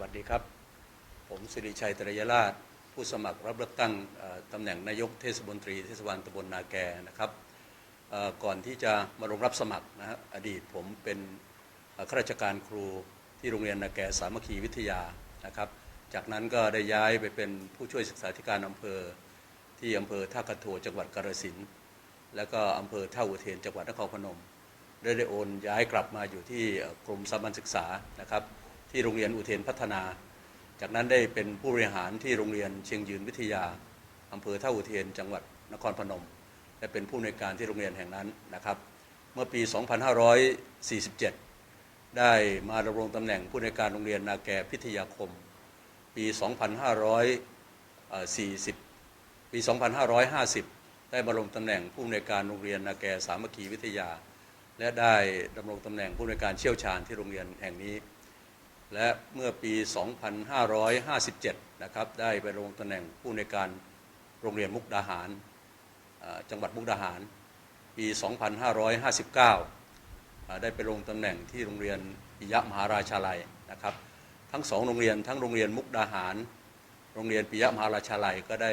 วัสดีครับ ผมสิริชัยตรยราช ผู้สมัครรับเลือกตั้งตำแหน่งนายกเทศมนตรีเทศบาลตำบลนาแกนะครับก่อนที่จะมาลงรับสมัครนะฮะอดีตผมเป็นข้าราชการครูที่โรงเรียนนาแกสามัคคีวิทยานะครับ จากนั้นก็ได้ย้ายไปเป็นผู้ช่วยศึกษาธิการอำเภอที่อำเภอท่ากระโถจังหวัดกาฬสินธุ์แล้วก็อำเภอท่าอุเทนจังหวัดนครพนมได้ได้โอนย้ายกลับมาอยู่ที่กรมสามัญศึกษานะครับ ที่โรงเรียนอุเทนพัฒนา จากนั้นได้เป็นผู้บริหารที่โรงเรียนเชียงยืนวิทยาอำเภอท่าอุเทนจังหวัดนครพนม และเป็นผู้อำนการที่โรงเรียนแห่งนั้นนะครับ เมื่อปี 2547 ได้มาดำรงตำแหน่งผู้อำนการโรงเรียนนาแกพิทยาคม ปี 2540 ปี 2550 ได้มาลงตำแหน่งผู้อำนการโรงเรียนนาแกสามัคคีวิทยา และได้ดำรงตำแหน่งผู้อำนการเชี่ยวชาญที่โรงเรียนแห่งนี้ และเมื่อปี 2557 นะครับ ได้ไปลงตำแหน่งผู้ในการโรงเรียนมุกดาหาร จังหวัดมุกดาหาร ปี 2559 ได้ไปลงตำแหน่งที่โรงเรียนปิยะมหาราชาลัยนะครับ ทั้งสองโรงเรียนทั้งโรงเรียนมุกดาหาร โรงเรียนปิยะมหาราชาลัยก็ได้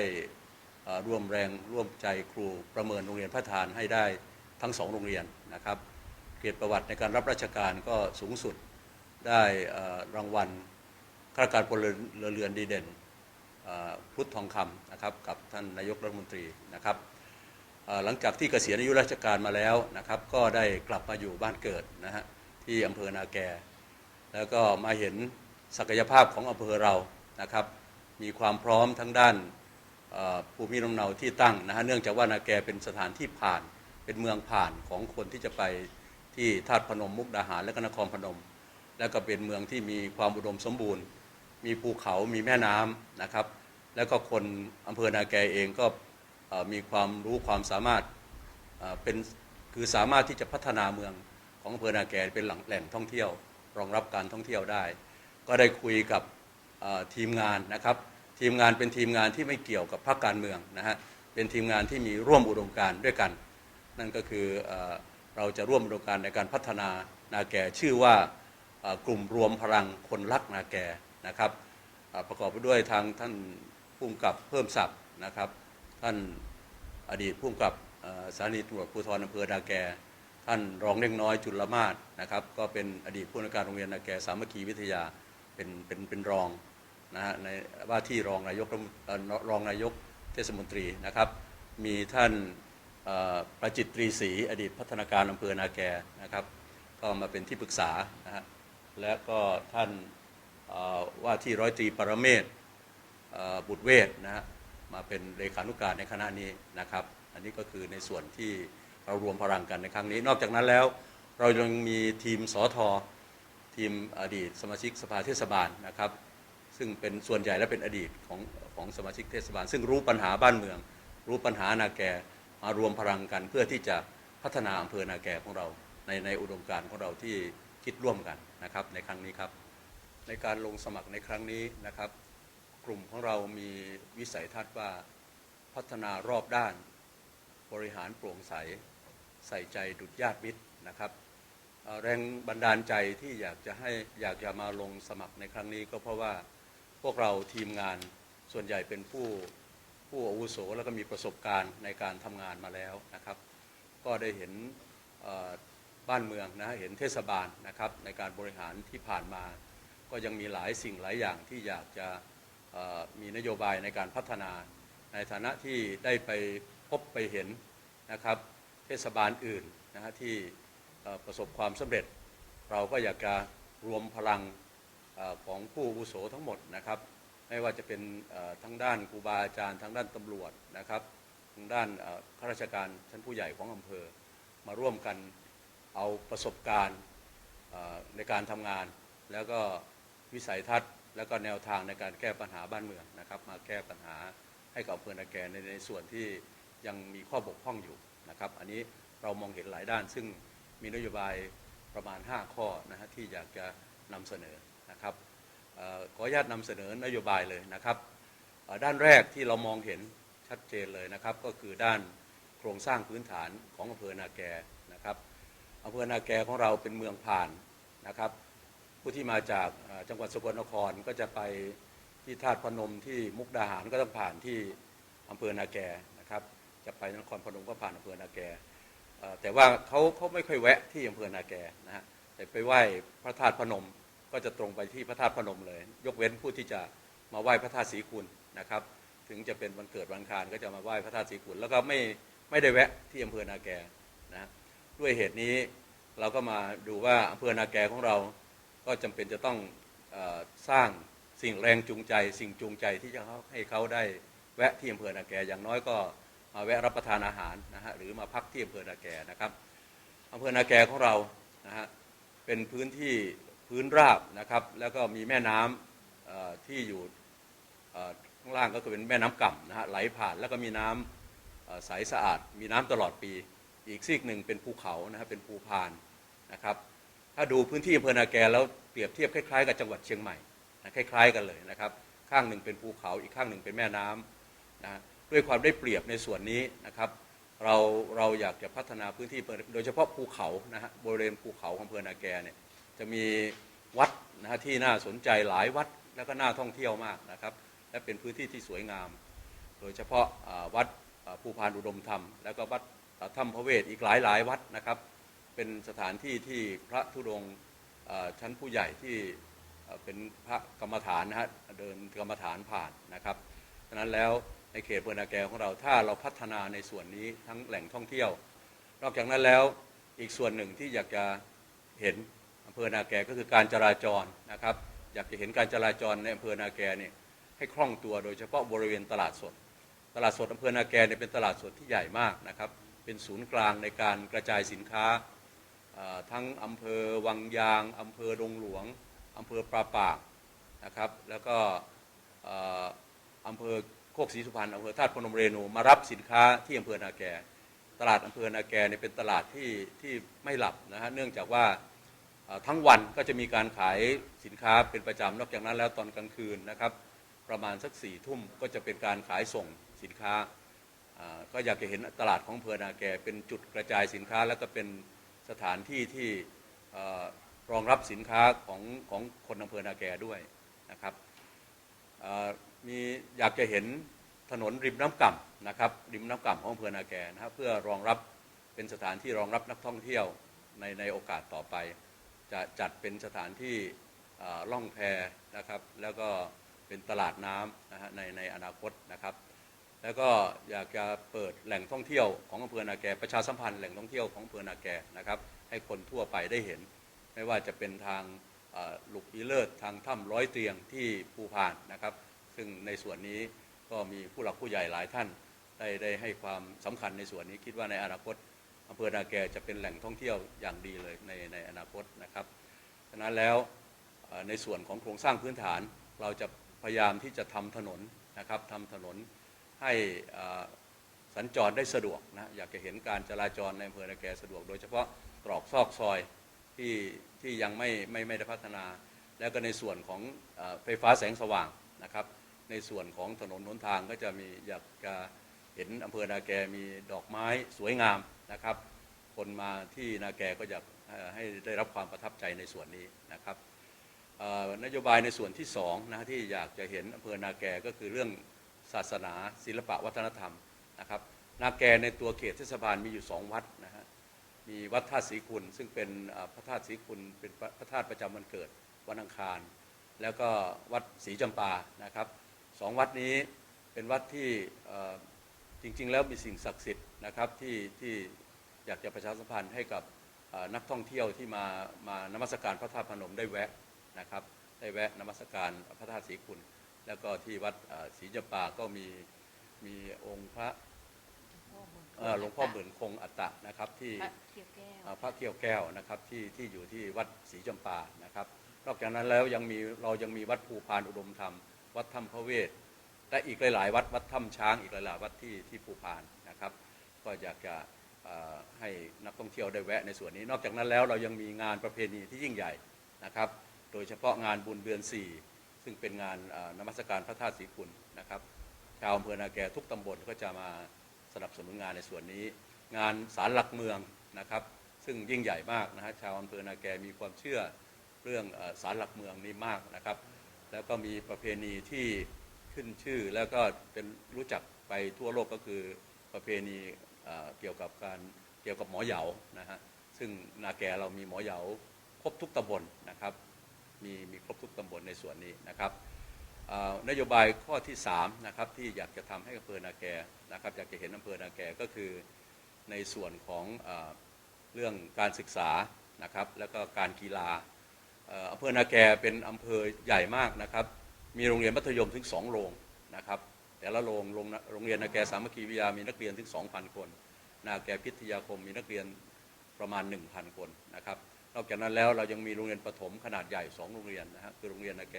ร่วมแรงร่วมใจครูประเมินโรงเรียนพระทานให้ได้ทั้งสองโรงเรียนนะครับ เกียรติประวัติในการรับราชการก็สูงสุด ได้รางวัลข้าราชการพลเรือนดีเด่นพุทธทองคำนะครับกับท่านนายกรัฐมนตรีนะครับหลังจากที่เกษียณอายุราชการมาแล้วนะครับ ก็ได้กลับมาอยู่บ้านเกิดนะฮะที่อำเภอนาแก แล้วก็มาเห็นศักยภาพของอำเภอเรานะครับ มีความพร้อมทั้งด้านภูมิลำเนาที่ตั้งนะฮะเนื่องจากว่านาแกเป็นสถานที่ผ่านเป็นเมืองผ่านของคนที่จะไปที่ธาตุพนมมุกดาหารและก็นครพนม แล้วก็เป็นเมืองที่มีความอุดมสมบูรณ์ มีภูเขา มีแม่น้ำนะครับ แล้วก็คนอำเภอนาแกเองก็มีความรู้ความสามารถเป็นคือสามารถที่จะพัฒนาเมืองของอำเภอนาแกเป็นหลังแหล่งท่องเที่ยว รองรับการท่องเที่ยวได้ ก็ได้คุยกับทีมงานนะครับ ทีมงานเป็นทีมงานที่ไม่เกี่ยวกับพรรคการเมืองนะฮะ เป็นทีมงานที่มีร่วมอุดมการด้วยกัน นั่นก็คือเอเราจะร่วมอุดมการในการพัฒนานาแกชื่อว่า กลุ่มรวมพลังคนรักนาแกนะครับประกอบไปด้วยทางท่านผู้กำกับเพิ่มศักดิ์นะครับ ท่านอดีตผู้กำกับสถานีตำรวจภูธรอำเภอนาแก ท่านรองเล็กน้อยจุลมาศนะครับ ก็เป็นอดีตผู้อำนวยการโรงเรียนนาแกสามัคคีวิทยาเป็นเป็นเป็นรองนะฮะในว่าที่รองนายกรองนายกเทศมนตรีนะครับ มีท่านประจิตตรีศรีอดีตพัฒนาการอำเภอนาแกนะครับ ก็มาเป็นที่ปรึกษานะฮะ และก็ท่านว่าที่ร้อยตรีปรเมศบุตรเวทนะฮะมาเป็นเลขานุการในคณะนี้นะครับ อันนี้ก็คือในส่วนที่เรารวมพลังกันในครั้งนี้ นอกจากนั้นแล้วเรายังมีทีมสอทอทีมอดีตสมาชิกสภาเทศบาลนะครับ ซึ่งเป็นส่วนใหญ่และเป็นอดีตของของสมาชิกเทศบาล ซึ่งรู้ปัญหาบ้านเมือง รู้ปัญหานาแกมารวมพลังกันเพื่อที่จะพัฒนาอำเภอนาแกของเราในในอุดมการณ์ของเราที่คิดร่วมกัน นะครับในครั้งนี้ครับ ในการลงสมัครในครั้งนี้นะครับ กลุ่มของเรามีวิสัยทัศน์ว่าพัฒนารอบด้าน บริหารโปร่งใส ใส่ใจดุจญาติมิตรนะครับแรงบันดาลใจที่อยากจะให้อยากจะมาลงสมัครในครั้งนี้ก็เพราะว่าพวกเราทีมงานส่วนใหญ่เป็นผู้ผู้อาวุโสแล้วก็มีประสบการณ์ในการทำงานมาแล้วนะครับ ก็ได้เห็น บ้านเมืองนะเห็นเทศบาลนะครับในการบริหารที่ผ่านมา ก็ยังมีหลายสิ่งหลายอย่างที่อยากจะมีนโยบายในการพัฒนา ในฐานะที่ได้ไปพบไปเห็นนะครับเทศบาลอื่นนะฮะที่ประสบความสำเร็จ เราก็อยากจะรวมพลังอของผู้อุโสทั้งหมดนะครับ ไม่ว่าจะเป็นทั้งด้านครูบาอาจารย์ทั้งด้านตำรวจนะครับทางด้านข้าราชการชั้นผู้ใหญ่ของอำเภอมาร่วมกัน เอาประสบการณ์ในการทำงาน แล้วก็วิสัยทัศน์ แล้วก็แนวทางในการแก้ปัญหาบ้านเมืองนะครับ มาแก้ปัญหาให้กับอำเภอนาแกในในส่วนที่ยังมีข้อบกพร่องอยู่นะครับ อันนี้เรามองเห็นหลายด้าน ซึ่งมีนโยบายประมาณ 5 ข้อนะฮะที่อยากจะนำเสนอนะครับออขออนุญาตนำเสนอนโยบายเลยนะครับด้านแรกที่เรามองเห็นชัดเจนเลยนะครับ ก็คือด้านโครงสร้างพื้นฐานของอำเภอนาแก อำเภอนาแกของเราเป็นเมืองผ่านนะครับ ผู้ที่มาจากจังหวัดสกลนครก็จะไปที่ธาตุพนมที่มุกดาหารก็ต้องผ่านที่อำเภอนาแกนะครับ จะไปนครพนมก็ผ่านอำเภอนาแก่แต่ว่าเขาเขาไม่ค่อยแวะที่อำเภอนาแกนะฮะแต่ไปไหว้พระธาตุพนมก็จะตรงไปที่พระธาตุพนมเลย ยกเว้นผู้ที่จะมาไหว้พระธาตุศรีคุณนะครับ ถึงจะเป็นวันเกิดวันอังคารก็จะมาไหว้พระธาตุศรีคุณแล้วก็ไม่ไม่ได้แวะที่อำเภอนาแกนะฮะ ด้วยเหตุนี้เราก็มาดูว่าอำเภอนาแกของเราก็จำเป็นจะต้องอสร้างสิ่งแรงจูงใจ สิ่งจูงใจที่จะให้เขาได้แวะที่อำเภอนาแกอย่างน้อยก็มาแวะรับประทานอาหารนะฮะหรือมาพักที่อำเภอนาแกนะครับอำเภอนาแกของเรานะฮะเป็นพื้นที่พื้นราบนะครับ แล้วก็มีแม่น้ำที่อยู่ข้างล่างก็คือเป็นแม่น้ำก่ำนะฮะไหลผ่านแล้วก็มีน้ำใสสะอาด มีน้ำตลอดปี อีกซีกหนึ่งเป็นภูเขานะฮะเป็นภูพานนะครับ ถ้าดูพื้นที่อำเภอนาแกแล้วเปรียบเทียบคล้ายๆกับจังหวัดเชียงใหม่นะคล้าย ๆ กันเลยนะครับ ข้างหนึ่งเป็นภูเขาอีกข้างหนึ่งเป็นแม่น้ำนะด้วยความได้เปรียบในส่วนนี้นะครับ เราเราอยากจะพัฒนาพื้นที่โดยเฉพาะภูเขานะฮะบริเวณภูเขาของอำเภอนาแกเนี่ยจะมีวัดนะฮะที่น่าสนใจหลายวัดแล้วก็น่าท่องเที่ยวมากนะครับ และเป็นพื้นที่ที่สวยงาม โดยเฉพาะวัดภูพานอุดมธรรม แล้วก็วัด ถ้ำพระเวทอีกหลายหลายวัดนะครับ เป็นสถานที่ที่พระธุดงชั้นผู้ใหญ่ที่เป็นพระกรรมฐานนะฮะเดินกรรมฐานผ่านนะครับฉะนั้นแล้วในเขตอำเภอนาแกวของเราถ้าเราพัฒนาในส่วนนี้ทั้งแหล่งท่องเที่ยว นอกจากนั้นแล้วอีกส่วนหนึ่งที่อยากจะเห็นอำเภอนาแกก็คือการจราจรนะครับ อยากจะเห็นการจราจรในอำเภอนาแกเนี่ยให้คล่องตัวโดยเฉพาะบริเวณตลาดสด ตลาดสดอำเภอนาแกเนี่ยเป็นตลาดสดที่ใหญ่มากนะครับ เป็นศูนย์กลางในการกระจายสินค้าทั้งอำเภอวังยางอำเภอดงหลวงอำเภอปราปากนะครับ แล้วก็อำเภอโคกศรีสุพรรณอำเภอธาตุพนมเรนูมารับสินค้าที่อำเภอนาแก ตลาดอำเภอนาแกเนี่ยเป็นตลาดที่ที่ไม่หลับนะฮะเนื่องจากว่าทั้งวันก็จะมีการขายสินค้าเป็นประจำนอกจากนั้นแล้วตอนกลางคืนนะครับ ประมาณสักสี่ทุ่มก็จะเป็นการขายส่งสินค้า ก็อยากจะเห็นตลาดของอำเภอนาแกเป็นจุดกระจายสินค้า แล้วก็เป็นสถานที่ที่รองรับสินค้าของของคนอำเภอนาแกด้วยนะครับมีอยากจะเห็นถนนริมน้ำก่ำนะครับริมน้ำก่ำของอำเภอนาแกนะครับเพื่อรองรับเป็นสถานที่รองรับนักท่องเที่ยวในในโอกาสต่อไป จะจัดเป็นสถานที่ล่องแพนะครับ แล้วก็เป็นตลาดน้ำนะฮะในในอนาคตนะครับ แล้วก็อยากจะเปิดแหล่งท่องเที่ยวของอำเภอนาแกประชาสัมพันธ์แหล่งท่องเที่ยวของอำเภอนาแกนะครับให้คนทั่วไปได้เห็น ไม่ว่าจะเป็นทางหลุกอีเลิศทางถ้ำร้อยเตียงที่ภูพานนะครับ ซึ่งในส่วนนี้ก็มีผู้หลักผู้ใหญ่หลายท่าน ได้ได้ให้ความสำคัญในส่วนนี้คิดว่าในอนาคตอำเภอนาแกจะเป็นแหล่งท่องเที่ยวอย่างดีเลยในในอนาคตนะครับฉะนั้นแล้วในส่วนของโครงสร้างพื้นฐานเราจะพยายามที่จะทำถนนนะครับทำถนน ให้สัญจรได้สะดวกนะอยากจะเห็นการจราจรในอำเภอนาแกสะดวก โดยเฉพาะตรอกซอกซอยที่ที่ยังไม่ไม่ไม่ได้พัฒนา แล้วก็ในส่วนของอไฟฟ้าแสงสว่างนะครับ ในส่วนของถนนหนทางก็จะมีอยากจะเห็นอำเภอนาแกมีดอกไม้สวยงามนะครับ คนมาที่นาแกก็อยากให้ได้รับความประทับใจในส่วนนี้นะครับนโยบายในส่วนที่สองนะที่อยากจะเห็นอำเภอนาแกก็คือเรื่อง ศาสนา ศิลปะวัฒนธรรมนะครับนาแกในตัวเขตเทศบาลมีอยู่สองวัดนะฮะมีวัดธาตุศรีคุณซึ่งเป็นพระธาตุศรีคุณเป็นพระธาตุประจำวันเกิดวันอังคาร แล้วก็วัดศรีจำปานะครับสองวัดนี้เป็นวัดที่จริงๆ แล้วมีสิ่งศักดิ์สิทธิ์นะครับที่ที่อยากจะประชาสัมพันธ์ให้กับนักท่องเที่ยวที่มามานมัสการพระธาตุพนมได้แวะนะครับได้แวะนมัสการพระธาตุศรีคุณ แล้วก็ที่วัดเอ่อศรีจำปาก็มีมีองค์พระเอ่อหลวงพ่อหมื่นคงอัตตะนะครับที่พระเขียวแก้วอ่าพระเขี้ยวแก้วนะครับที่ที่อยู่ที่วัดศรีจำปานะครับ นอกจากนั้นแล้วยังมีเรายังมีวัดภูพานอุดมธรรม วัดถ้ำพระเวทและอีกหลาย ๆ วัดวัดถ้ำช้างอีกหลายๆวัดที่ที่ภูพานนะครับ ก็อยากจะเอ่อให้นักท่องเที่ยวได้แวะในส่วนนี้ นอกจากนั้นแล้วเรายังมีงานประเพณีที่ยิ่งใหญ่นะครับ โดยเฉพาะงานบุญเดือนสี่ ซึ่งเป็นงานนมัสการพระธาตุศรีคุณนะครับชาวอำเภอนาแกทุกตำบลก็จะมาสนับสนุนงานในส่วนนี้ งานศาลหลักเมืองนะครับ ซึ่งยิ่งใหญ่มากนะฮะชาวอำเภอนาแกมีความเชื่อเรื่องสารหลักเมืองนี่มากนะครับ แล้วก็มีประเพณีที่ขึ้นชื่อแล้วก็เป็นรู้จักไปทั่วโลกก็คือประเพณีเอ่อเกี่ยวกับการเกี่ยวกับหมอเหยานะฮะซึ่งนาแกเรามีหมอเหยาครบทุกตำบลนะครับ มีมีครบทุกตำบลในส่วนนี้นะครับนโยบายข้อที่3นะครับที่อยากจะทำให้อำเภอนาแกนะครับอยากจะเห็นอำเภอนาแกก็คือในส่วนของเอเรื่องการศึกษานะครับแล้วก็การกีฬาอำเภอนาแกเป็นอำเภอใหญ่มากนะครับ มีโรงเรียนมัธยมถึงสองโรงนะครับ แต่ละโรงโรงโรงเรียนนาแกสามัคคีวิทยามีนักเรียนถึง 2,000 คน นาแกพิทยาคมมีนักเรียนประมาณ 1,000 คนนะครับ นอกจากนั้นแล้วเรายังมีโรงเรียนประถมขนาดใหญ่2โรงเรียนนะฮะคือโรงเรียนนาแก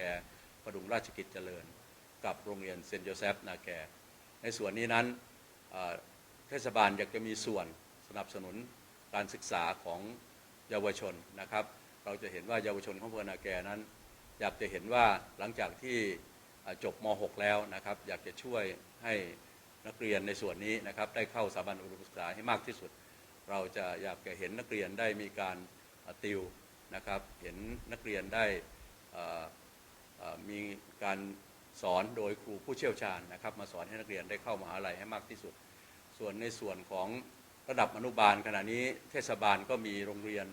ประดุงราชกิจเจริญ กับโรงเรียนเซนต์โยเซฟนาแก ในส่วนนี้นั้นเทศบาลอยากจะมีส่วนสนับสนุนการศึกษาของเยาวชนนะครับ เราจะเห็นว่าเยาวชนของอำเภอนาแกนั้น อยากจะเห็นว่าหลังจากที่จบม .6 แล้วนะครับ อยากจะช่วยให้นักเรียนในส่วนนี้นะครับ ได้เข้าสถาบันอุดมศึกษาให้มากที่สุด เราจะอยากจะเห็นนักเรียนได้มีการ ติวนะครับ เห็นนักเรียนได้มีการสอนโดยครูผู้เชี่ยวชาญนะครับ มาสอนให้นักเรียนได้เข้ามหาลัยให้มากที่สุด ส่วนในส่วนของระดับอนุบาลขณะนี้เทศบาลก็มีโรงเรียน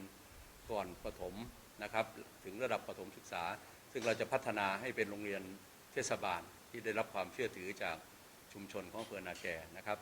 ก่อนประถมนะครับ ถึงระดับประถมศึกษา ซึ่งเราจะพัฒนาให้เป็นโรงเรียนเทศบาลที่ได้รับความเชื่อถือจากชุมชนของอำเภอนาแกนะครับ